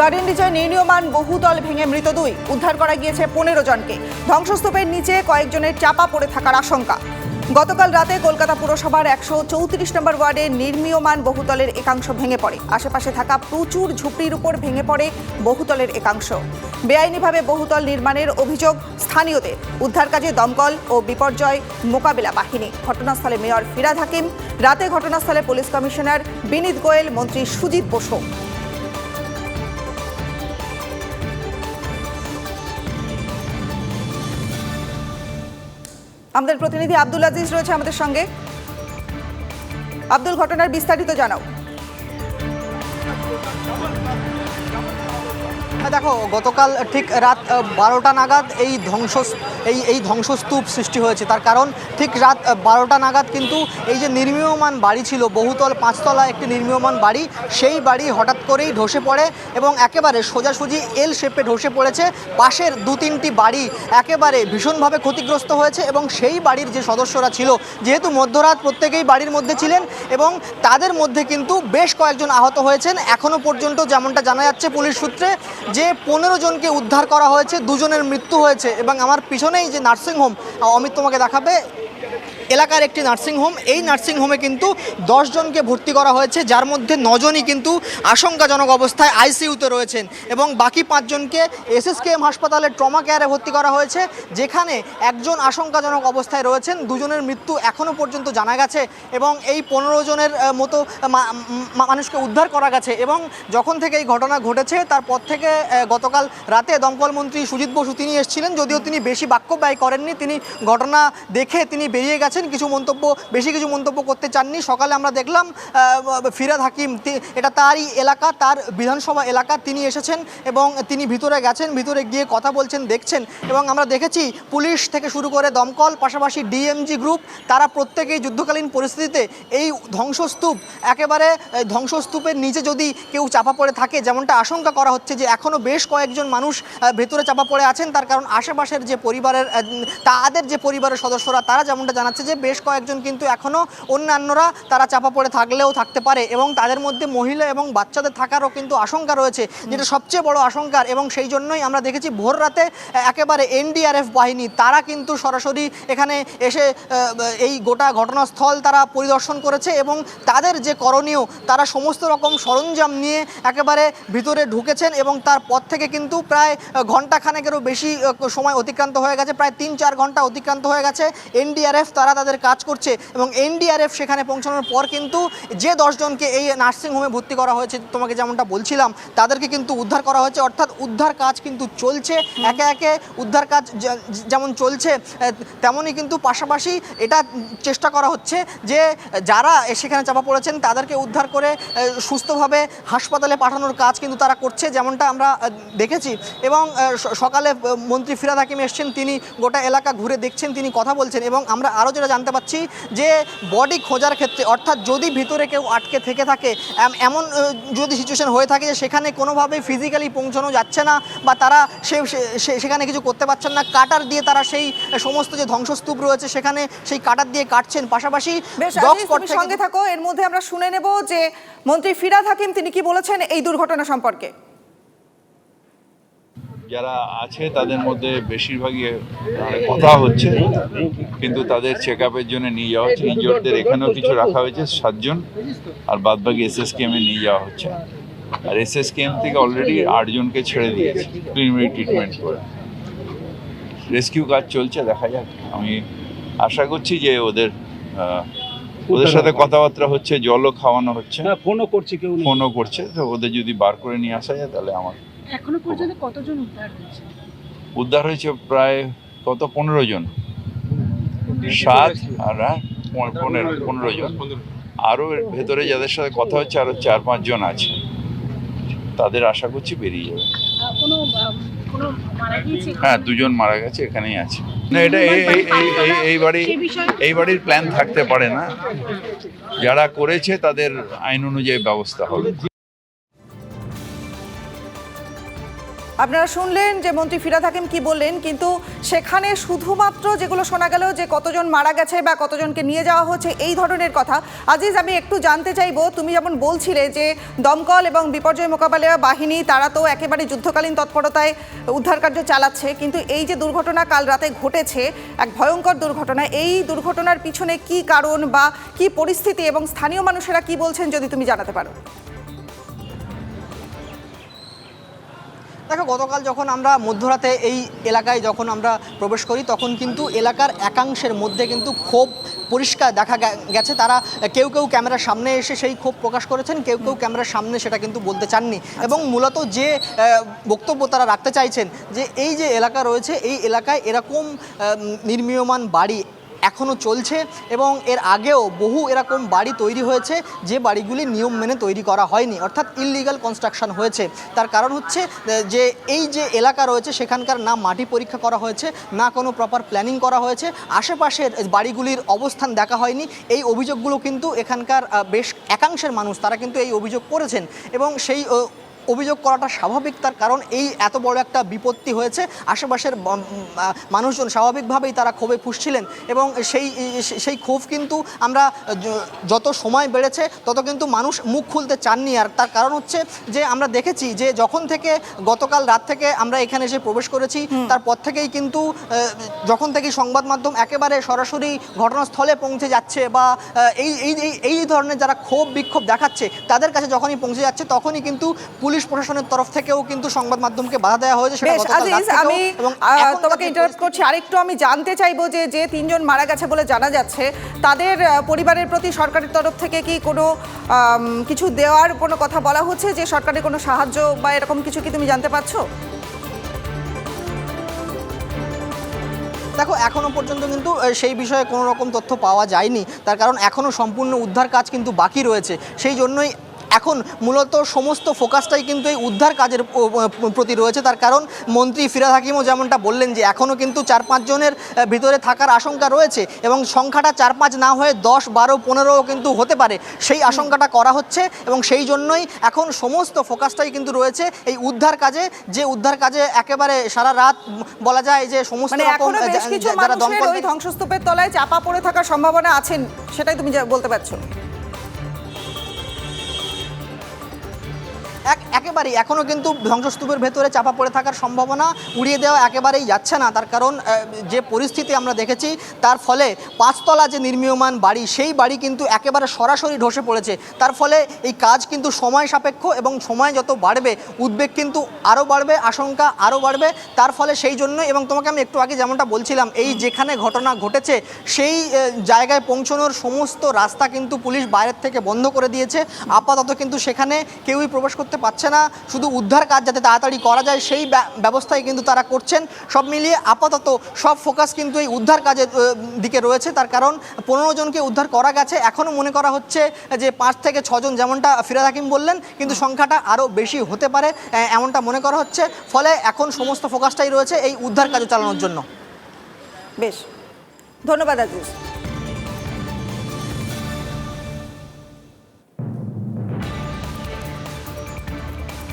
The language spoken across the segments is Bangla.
গার্ডেন রিচয় নির্ণীয়মান বহুতল ভেঙে মৃত দুই। উদ্ধার করা গিয়েছে পনেরো জনকে। ধ্বংসস্তূপের নিচে কয়েকজনের চাপা পড়ে থাকার আশঙ্কা। গতকাল রাতে কলকাতা পুরসভার একশো চৌত্রিশ নম্বর ওয়ার্ডে নির্মীয়মান বহুতলের একাংশ ভেঙে পড়ে। আশেপাশে থাকা প্রচুর ঝুপড়ির উপর ভেঙে পড়ে বহুতলের একাংশ। বেআইনিভাবে বহুতল নির্মাণের অভিযোগ স্থানীয়দের। উদ্ধার কাজে দমকল ও বিপর্যয় মোকাবিলা বাহিনী। ঘটনাস্থলে মেয়র ফিরাদ হাকিম। রাতে ঘটনাস্থলে পুলিশ কমিশনার বিনীত গোয়েল, মন্ত্রী সুজিত বসু। আমাদের প্রতিনিধি আব্দুল আজিজ রয়েছে আমাদের সঙ্গে। আব্দুল ঘটনার বিস্তারিত জানাও। দেখো, গতকাল ঠিক রাত বারোটা নাগাদ এই ধ্বংস, এই এই ধ্বংসস্তূপ সৃষ্টি হয়েছে। তার কারণ ঠিক রাত বারোটা নাগাদ কিন্তু এই যে নির্মীয়মান বাড়ি ছিল, বহুতল, পাঁচতলা একটি নির্মীয়মান বাড়ি, সেই বাড়ি হঠাৎ করেই ধসে পড়ে এবং একেবারে সোজাসুজি এল শেপে ধসে পড়েছে। পাশের দু তিনটি বাড়ি একেবারে ভীষণভাবে ক্ষতিগ্রস্ত হয়েছে এবং সেই বাড়ির যে সদস্যরা ছিল, যেহেতু মধ্যরাত প্রত্যেকেই বাড়ির মধ্যে ছিলেন এবং তাদের মধ্যে কিন্তু বেশ কয়েকজন আহত হয়েছেন। এখনও পর্যন্ত যেমনটা জানা যাচ্ছে পুলিশ সূত্রে যে পনেরো জনকে উদ্ধার করা হয়েছে, দুজনের মৃত্যু হয়েছে এবং আমার পিছনেই যে নার্সিংহোম অমিত তোমাকে দেখাবে। এলাকার একটি নার্সিংহোম এই নার্সিংহোমে কিন্তু দশ জনকে ভর্তি করা হয়েছে, যার মধ্যে নজনই কিন্তু আশঙ্কাজনক অবস্থায় আইসিইউতে রয়েছেন এবং বাকি পাঁচজনকে এসএসকেএম হাসপাতালে ট্রমা কেয়ারে ভর্তি করা হয়েছে, যেখানে একজন আশঙ্কাজনক অবস্থায় রয়েছেন, দুজনের মৃত্যু এখনও পর্যন্ত জানা গেছে এবং এই পনেরো জনের মতো মানুষকে উদ্ধার করা গেছে এবং যখন থেকে এই ঘটনা ঘটেছে, তারপর থেকে গতকাল রাতে দমকল মন্ত্রী সুজিত বসু তিনি এসেছিলেন, যদিও তিনি বেশি বাক্য ব্যয় করেননি, তিনি ঘটনা দেখে তিনি বেরিয়ে গেছেন। কিছু মন্তব্য, বেশি কিছু মন্তব্য করতে চাননি। সকালে আমরা দেখলাম ফিরাদ হাকিম এটা তারই এলাকা, তার বিধানসভা এলাকা, তিনি এসেছেন এবং তিনি ভিতরে গেছেন, ভিতরে গিয়ে কথা বলছেন, দেখছেন। এবং আমরা দেখেছি, পুলিশ থেকে শুরু করে দমকল, পাশাপাশি ডিএমজি গ্রুপ, তারা প্রত্যেকেই যুদ্ধকালীন পরিস্থিতিতে এই ধ্বংসস্তূপ, একেবারে ধ্বংসস্তূপের নিচে যদি কেউ চাপা পড়ে থাকে, যেমনটা আশঙ্কা করা হচ্ছে যে এখনও বেশ কয়েকজন মানুষ ভেতরে চাপা পড়ে আছেন, তার কারণ আশেপাশের যে পরিবারের তাদের যে পরিবারের সদস্যরা, তারা যেমনটা জানাচ্ছে যে বেশ কয়েকজন কিন্তু এখনও অন্যান্যরা তারা চাপা পড়ে থাকলেও থাকতে পারে এবং তাদের মধ্যে মহিলা এবং বাচ্চাদের থাকারও কিন্তু আশঙ্কা রয়েছে যেটা সবচেয়ে বড় আশঙ্কার এবং সেই জন্যই আমরা দেখেছি ভোর রাতে একেবারে এনডিআরএফ বাহিনী তারা কিন্তু সরাসরি এখানে এসে এই গোটা ঘটনাস্থল তারা পরিদর্শন করেছে এবং তাদের যে করণীয় তারা সমস্ত রকম সরঞ্জাম নিয়ে একেবারে ভিতরে ঢুকেছেন এবং তারপর থেকে কিন্তু প্রায় আহ, ঘন্টাখানেকেরও বেশি সময় অতিক্রান্ত হয়ে গেছে প্রায় তিন চার ঘণ্টা অতিক্রান্ত হয়ে গেছে এনডিআরএফ তারা তাদের কাজ করছে এবং এনডিআরএফ সেখানে পৌঁছানোর পর কিন্তু যে দশজনকে এই নার্সিংহোমে ভর্তি করা হয়েছে, তোমাকে যেমনটা বলছিলাম, তাদেরকে কিন্তু উদ্ধার করা হয়েছে। অর্থাৎ উদ্ধার কাজ কিন্তু চলছে, একে একে উদ্ধার কাজ যেমন চলছে তেমনই কিন্তু পাশাপাশি এটা চেষ্টা করা হচ্ছে যে যারা সেখানে চাপা পড়েছেন, তাদেরকে উদ্ধার করে সুস্থভাবে হাসপাতালে পাঠানোর কাজ কিন্তু তারা করছে, যেমনটা আমরা দেখেছি। এবং সকালে মন্ত্রী ফিরাদ হাকিম এসছেন, তিনি গোটা এলাকা ঘুরে দেখছেন, তিনি কথা বলছেন এবং আমরা আরও যেটা জানতে পাচ্ছি যে বডি খোঁজার ক্ষেত্রে অর্থাৎ যদি ভিতরে কেউ আটকে থেকে থাকে এমন যদি সিচুয়েশন হয়ে থাকে যে সেখানে কোনোভাবে ফিজিক্যালি পৌঁছানো যাচ্ছে না বা তারা সে সেখানে কিছু করতে পারছেন না কাটার দিয়ে তারা সেই সমস্ত যে ধ্বংসস্তূপ রয়েছে সেখানে সেই কাটার দিয়ে কাটছেন। পাশাপাশি সঙ্গে থাকো এর মধ্যে আমরা শুনে নেব যে মন্ত্রী ফিরাদ হাকিম তিনি কি বলেছেন এই দুর্ঘটনা সম্পর্কে? যারা আছে তাদের মধ্যে বেশিরভাগই কথা হচ্ছে। কিন্তু তাদের চেক আপের জন্য নিয়ে যাওয়া হচ্ছে। ইনজোরদের এখানেও কিছু রাখা হয়েছে সাতজন। আর বাদ বাকি এস এস কেমে নিয়ে যাওয়া হচ্ছে। আর এস এস কেম থেকে অলরেডি আটজনকে ছেড়ে দিয়েছে প্রিলিমিনারি ট্রিটমেন্ট করে। রেস্কিউ কাজ চলছে দেখা যাক। আমি আশা করছি যে ওদের ওদের সাথে কথাবার্তা হচ্ছে জলও খাওয়ানো হচ্ছে। না ফোনও করছে কেউ ফোনও করছে। তো ওদের যদি বার করে নিয়ে আসা যায় তাহলে আমার এখনও পর্যন্ত কতজন উদ্ধার হয়েছে? উদ্ধার হয়েছে প্রায় কত? পনেরো জন। সাত আর হ্যাঁ, পনেরো পনেরো জন। আরও ভেতরে যাদের সাথে কথা হচ্ছে আরও চার পাঁচজন আছে। তাদের আশা করছি বেরিয়ে যাবে। হ্যাঁ দুজন মারা গেছে এখানেই আছে। না এটা এই বাড়ি এই বাড়ির প্ল্যান থাকতে পারে না। যারা করেছে তাদের আইন অনুযায়ী ব্যবস্থা হবে। আপনারা শুনলেন যে মন্ত্রী ফিরাদ হাকিম কি বললেন, কিন্তু সেখানে শুধুমাত্র যেগুলো শোনা গেল যে কতজন মারা গেছে বা কতজনকে নিয়ে যাওয়া হচ্ছে, এই ধরনের কথা। আজিজ, আমি একটু জানতে চাইব, তুমি যেমন বলছিলে যে দমকল এবং বিপর্যয় মোকাবেলা বাহিনী, তারা তো একেবারে যুদ্ধকালীন তৎপরতায় উদ্ধার কার্য চালাচ্ছে, কিন্তু এই যে দুর্ঘটনা কাল রাতে ঘটেছে, এক ভয়ঙ্কর দুর্ঘটনা, এই দুর্ঘটনার পিছনে কি কারণ বা কি পরিস্থিতি এবং স্থানীয় মানুষেরা কি বলছেন যদি তুমি জানাতে পারো? দেখো গতকাল যখন আমরা মধ্যরাতে এই এলাকায় যখন আমরা প্রবেশ করি তখন কিন্তু এলাকার একাংশের মধ্যে কিন্তু ক্ষোভ পরিষ্কার দেখা গেছে। তারা কেউ কেউ ক্যামেরার সামনে এসে সেই ক্ষোভ প্রকাশ করেছেন কেউ কেউ ক্যামেরার সামনে সেটা কিন্তু বলতে চাননি। এবং মূলত যে বক্তব্য তারা রাখতে চাইছেন যে এই যে এলাকা রয়েছে এই এলাকায় এরকম নির্মীয়মান বাড়ি এখনও চলছে এবং এর আগেও বহু এরকম বাড়ি তৈরি হয়েছে, যে বাড়িগুলি নিয়ম মেনে তৈরি করা হয়নি, অর্থাৎ ইললিগাল কনস্ট্রাকশন হয়েছে। তার কারণ হচ্ছে যে এই যে এলাকা রয়েছে, সেখানকার না মাটি পরীক্ষা করা হয়েছে, না কোনো প্রপার প্ল্যানিং করা হয়েছে। আশেপাশের বাড়িগুলির অবস্থান দেখা হয়নি। এই অভিযোগগুলো কিন্তু এখানকার বেশ একাংশের মানুষ, তারা কিন্তু এই অভিযোগ করেছেন এবং সেই অভিযোগ করাটা স্বাভাবিক তার কারণ এই এত বড় একটা বিপত্তি হয়েছে। আশেপাশের মানুষজন স্বাভাবিকভাবেই তারা ক্ষোভে ফুসছিলেন এবং সেই সেই ক্ষোভ কিন্তু আমরা যত সময় বেড়েছে তত কিন্তু মানুষ মুখ খুলতে চাননি। আর তার কারণ হচ্ছে যে আমরা দেখেছি যে যখন থেকে গতকাল রাত থেকে আমরা এখানে এসে প্রবেশ করেছি তারপর থেকেই কিন্তু যখন থেকে সংবাদ মাধ্যম একেবারে সরাসরি ঘটনাস্থলে পৌঁছে যাচ্ছে বা এই এই এই- এই ধরনের যারা ক্ষোভ বিক্ষোভ দেখাচ্ছে তাদের কাছে যখনই পৌঁছে যাচ্ছে তখনই কিন্তু পুলিশ প্রশাসনের তরফ থেকেও কিন্তু সংবাদ মাধ্যমকে বাধা দেওয়া হয়েছে সেটা আমি তোমাকে ইন্টারাপ্ট করছি আরেকটু আমি জানতে চাইব যে যে তিনজন মারা গেছে বলে জানা যাচ্ছে তাদের পরিবারের প্রতি সরকারের তরফ থেকে কি কোনো কিছু দেওয়ার কোনো কথা বলা হচ্ছে যে সরকারের কোনো সাহায্য বা এরকম কিছু কি তুমি জানতে পারছ? দেখো এখনও পর্যন্ত কিন্তু সেই বিষয়ে কোনো রকম তথ্য পাওয়া যায়নি। তার কারণ এখনও সম্পূর্ণ উদ্ধার কাজ কিন্তু বাকি রয়েছে। সেই জন্যই এখন মূলত সমস্ত ফোকাসটাই কিন্তু এই উদ্ধার কাজের প্রতি রয়েছে। তার কারণ মন্ত্রী ফিরাদ হাকিমও যেমনটা বললেন যে এখনও কিন্তু চার পাঁচজনের ভিতরে থাকার আশঙ্কা রয়েছে এবং সংখ্যাটা চার পাঁচ না হয়ে দশ বারো পনেরোও কিন্তু হতে পারে। সেই আশঙ্কাটা করা হচ্ছে এবং সেই জন্যই এখন সমস্ত ফোকাসটাই কিন্তু রয়েছে এই উদ্ধার কাজে যে উদ্ধার কাজে একেবারে সারা রাত বলা যায় যে সমস্ত মানে রকম যারা দমকল ধ্বংসস্তূপের তলায় চাপা পড়ে থাকার সম্ভাবনা আছেন সেটাই তুমি বলতে পারছ। এক একেবারেই এখনও কিন্তু ধ্বংসস্তূপের ভেতরে চাপা পড়ে থাকার সম্ভাবনা উড়িয়ে দেওয়া একেবারেই যাচ্ছে না। তার কারণ যে পরিস্থিতি আমরা দেখেছি, তার ফলে পাঁচতলা যে নির্মীয়মান বাড়ি, সেই বাড়ি কিন্তু একেবারে সরাসরি ধসে পড়েছে। তার ফলে এই কাজ কিন্তু সময় সাপেক্ষ এবং সময় যত বাড়বে, উদ্বেগ কিন্তু আরও বাড়বে, আশঙ্কা আরও বাড়বে। তার ফলে সেই জন্য এবং তোমাকে আমি একটু আগে যেমনটা বলছিলাম, এই যেখানে ঘটনা ঘটেছে, সেই জায়গায় পৌঁছানোর সমস্ত রাস্তা কিন্তু পুলিশ বাইরের থেকে বন্ধ করে দিয়েছে। আপাতত কিন্তু সেখানে কেউই প্রবেশ করতে পারছে না, শুধু উদ্ধার কাজ যাতে তাড়াতাড়ি করা যায়, সেই ব্যা- ব্যবস্থাই কিন্তু তারা করছেন। সব মিলিয়ে আপাতত সব ফোকাস কিন্তু এই উদ্ধার কাজের দিকে রয়েছে। তার কারণ পনেরো জনকে উদ্ধার করা গেছে। এখনও মনে করা হচ্ছে যে পাঁচ থেকে ছজন যেমনটা ফিরাদ হাকিম বললেন, কিন্তু সংখ্যাটা আরও বেশি হতে পারে এমনটা মনে করা হচ্ছে। ফলে এখন সমস্ত ফোকাসটাই রয়েছে এই উদ্ধার কাজে চালানোর জন্য। বেশ। ধন্যবাদ, আজিজ।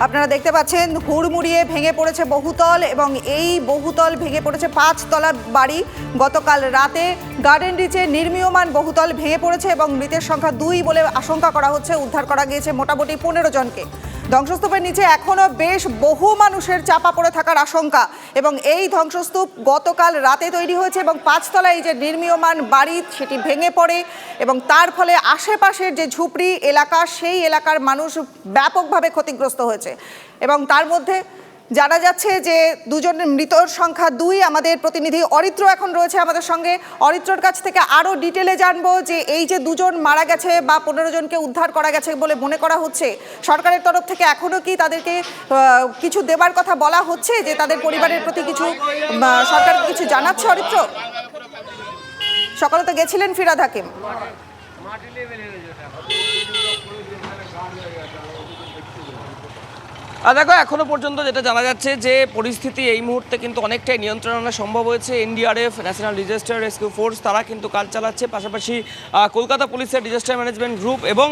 আপনারা দেখতে পাচ্ছেন, হুড়মুড়িয়ে ভেঙে পড়েছে বহুতল এবং এই বহুতল ভেঙে পড়েছে পাঁচতলা বাড়ি। গতকাল রাতে গার্ডেন রিচে নির্মীয়মান বহুতল ভেঙে পড়েছে এবং মৃতের সংখ্যা দুই বলে আশঙ্কা করা হচ্ছে। উদ্ধার করা গিয়েছে মোটামুটি পনেরো জনকে। ধ্বংসস্তূপের নিচে এখনও বেশ বহু মানুষের চাপা পড়ে থাকার আশঙ্কা। এবং এই ধ্বংসস্তূপ গতকাল রাতে তৈরি হয়েছে এবং পাঁচতলায় এই যে নির্মীয়মান বাড়ি, সেটি ভেঙে পড়ে এবং তার ফলে আশেপাশের যে ঝুপড়ি এলাকা, সেই এলাকার মানুষ ব্যাপকভাবে ক্ষতিগ্রস্ত হয়েছে। এবং তার মধ্যে জানা যাচ্ছে যে দুজনের মৃতর সংখ্যা দুই, আমাদের প্রতিনিধি অরিত্র এখন রয়েছে আমাদের সঙ্গে। অরিত্রর কাছ থেকে আরও ডিটেলে জানব যে এই যে দুজন মারা গেছে বা পনেরো জনকে উদ্ধার করা গেছে বলে মনে করা হচ্ছে, সরকারের তরফ থেকে এখনও কি তাদেরকে কিছু দেবার কথা বলা হচ্ছে যে তাদের পরিবারের প্রতি কিছু সরকার কিছু জানাচ্ছে অরিত্র? সকালে তো গেছিলেন ফিরাদ হাকিম। আর দেখো এখনও পর্যন্ত যেটা জানা যাচ্ছে যে পরিস্থিতি এই মুহূর্তে কিন্তু অনেকটাই নিয়ন্ত্রণ আনা সম্ভব হয়েছে। NDRF national disaster rescue force তারা কিন্তু কাজ চালাচ্ছে। পাশাপাশি কলকাতা পুলিশের ডিজাস্টার ম্যানেজমেন্ট গ্রুপ এবং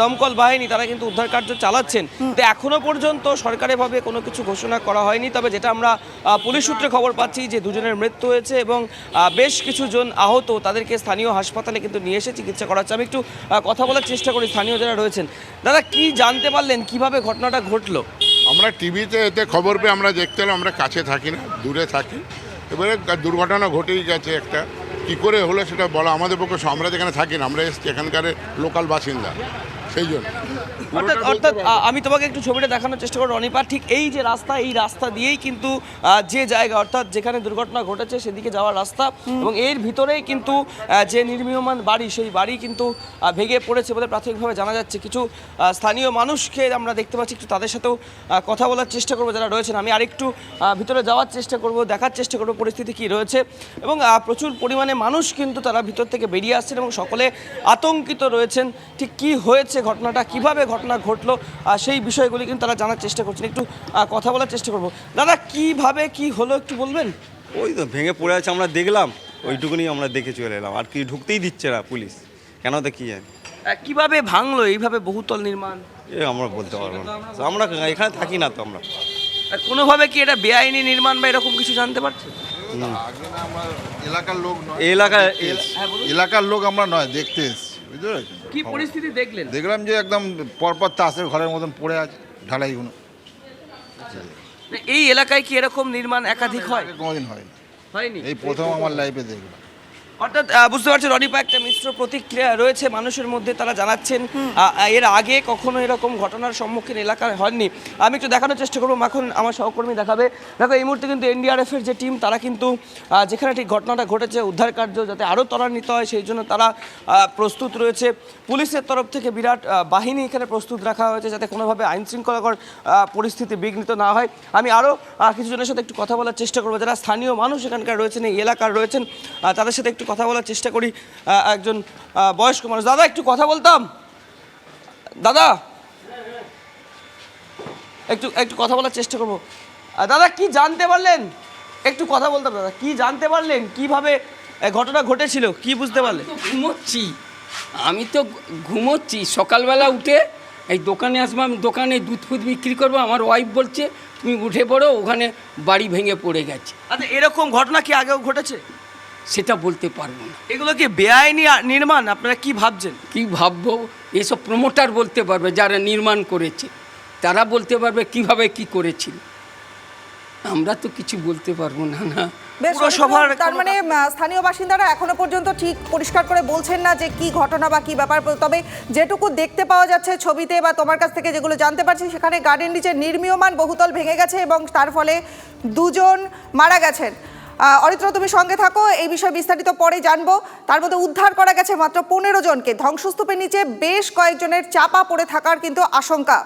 দমকল বাহিনী তারা কিন্তু উদ্ধার কার্য চালাচ্ছেন। তো এখনও পর্যন্ত সরকারিভাবে কোনো কিছু ঘোষণা করা হয়নি তবে যেটা আমরা পুলিশ সূত্রে খবর পাচ্ছি যে দুজনের মৃত্যু হয়েছে এবং বেশ কিছু জন আহত। তাদেরকে স্থানীয় হাসপাতালে কিন্তু নিয়ে এসে চিকিৎসা করাচ্ছে। আমি একটু কথা বলার চেষ্টা করি স্থানীয় যারা রয়েছেন। দাদা কি জানতে পারলেন? কীভাবে ঘটনাটা ঘটলো? আমরা টিভিতে এতে খবর পেয়ে আমরা দেখতে এলাম, আমরা কাছে থাকি না, দূরে থাকি। এবারে দুর্ঘটনা ঘটেই গেছে একটা। কি করে হলো সেটা বলা আমাদের পক্ষে আমরা যেখানে থাকি না, আমরা এসছি এখানকার লোকাল বাসিন্দা। সেই জন্য। অর্থাৎ অর্থাৎ আমি তোমাকে একটু ছবিটা দেখানোর চেষ্টা করব। রনিপা ঠিক এই যে রাস্তা এই রাস্তা দিয়েই কিন্তু যে জায়গা অর্থাৎ যেখানে দুর্ঘটনা ঘটেছে সেদিকে যাওয়ার রাস্তা। এবং এর ভিতরেই কিন্তু যে নির্মীয়মান বাড়ি সেই বাড়ি কিন্তু ভেঙে পড়েছে বলে প্রাথমিকভাবে জানা যাচ্ছে। কিছু স্থানীয় মানুষকে আমরা দেখতে পাচ্ছি। একটু তাদের সাথেও কথা বলার চেষ্টা করব যারা রয়েছেন। আমি আরেকটু ভিতরে যাওয়ার চেষ্টা করব দেখার চেষ্টা করব পরিস্থিতি কি রয়েছে। এবং প্রচুর পরিমাণে মানুষ কিন্তু তারা ভিতর থেকে বেরিয়ে আসছেন এবং সকলে আতঙ্কিত রয়েছেন। ঠিক কি হয়েছে ঘটনাটা কীভাবে ঘটনা ঘটলো সেই বিষয়গুলি কিন্তু তারা জানার চেষ্টা করছেন। একটু কথা বলার চেষ্টা করব। দাদা কীভাবে কি হলো একটু বলবেন? ওই তো ভেঙে পড়ে আছে আমরা দেখলাম। ওইটুকুনি আমরা দেখে চলে এলাম। আর কি ঢুকতেই দিচ্ছে না পুলিশ। কেন তো কি জানি। কীভাবে ভাঙলো? এইভাবে বহুতল নির্মাণ? এ আমরা বলতে পারব না। আমরা এখানে থাকি না তো আমরা। আহ, কোনোভাবে কি এটা বেআইনি নির্মাণ বা এরকম কিছু জানতে পারছেন এলাকার লোক নয়। এই এলাকার লোক আমরা নয় দেখতে এসেছি। বুঝতে পেরেছেন? কি পরিস্থিতি দেখলেন? দেখলাম যে একদম পরপর তাসের ঘরের মতন পড়ে আছে ঢালাইগুলো। এই এলাকায় কি এরকম নির্মাণ একাধিক হয়? কোনোদিন হয়নি। হয়নি? এই প্রথম আমার লাইফে দেখলাম। অর্থাৎ বুঝতে পারছেন রনিপা একটা মিশ্র প্রতিক্রিয়া রয়েছে মানুষের মধ্যে, তারা জানাচ্ছেন এর আগে কখনো এরকম ঘটনার সম্মুখীন এলাকায় হননি। আমি একটু দেখানোর চেষ্টা করব এখন আমার সহকর্মী দেখাবে। দেখো, এই মুহূর্তে কিন্তু এনডিআরএফ এর যে টিম, তারা কিন্তু যেখানে ঠিক ঘটনাটা ঘটেছে, উদ্ধার কার্য যাতে আরও ত্বরান্বিত হয়, সেই জন্য তারা প্রস্তুত রয়েছে। পুলিশের তরফ থেকে বিরাট বাহিনী এখানে প্রস্তুত রাখা হয়েছে, যাতে কোনোভাবে আইন শৃঙ্খলাকর পরিস্থিতি বিঘ্নিত না হয়। আমি আরও কিছু জনের সাথে একটু কথা বলার চেষ্টা করব। যারা স্থানীয় মানুষ এখানকার রয়েছেন, এই এলাকার রয়েছেন তাদের সাথে একটু কথা বলার চেষ্টা করি একজন বয়স্ক মানুষ। দাদা একটু কথা বলতাম? দাদা? একটু একটু কথা বলার চেষ্টা করব। দাদা কি জানতে পারলেন? একটু কথা বলতাম দাদা। কি জানতে পারলেন? কীভাবে ঘটনা ঘটেছিল? কি বুঝতে পারলেন? ঘুমোচ্ছি। আমি তো ঘুমোচ্ছি। সকালবেলা উঠে এই দোকানে আসব আমি দোকানে দুধ ফুধ বিক্রি করব। আমার ওয়াইফ বলছে তুমি উঠে পড়ো ওখানে বাড়ি ভেঙে পড়ে গেছে। আচ্ছা এরকম ঘটনা কি আগেও ঘটেছে? সেটা বলতে পারব না। এগুলো কি বেআইনি নির্মাণ? আপনারা কি ভাবছেন? কি ভাববো? এসব প্রমোটার বলতে পারবে যারা নির্মাণ করেছে। তারা বলতে পারবে কীভাবে কি করেছিল। আমরা তো কিছু বলতে পারব না না। তার মানে স্থানীয় বাসিন্দারা এখনও পর্যন্ত ঠিক পরিষ্কার করে বলছেন না যে কি ঘটনা বা কি ব্যাপার। তবে যেটুকু দেখতে পাওয়া যাচ্ছে ছবিতে বা তোমার কাছ থেকে যেগুলো জানতে পারছি সেখানে গার্ডেন নিচে নির্মীয়মান বহুতল ভেঙে গেছে এবং তার ফলে দুজন মারা গেছেন। অরিত্র, তুমি সঙ্গে থাকো, এই বিষয়ে বিস্তারিত পরে জানব। তার মধ্যে উদ্ধার করা গেছে মাত্র পনেরো জনকে। ধ্বংসস্তূপের নিচে বেশ কয়েকজনের চাপা পড়ে থাকার কিন্তু আশঙ্কা।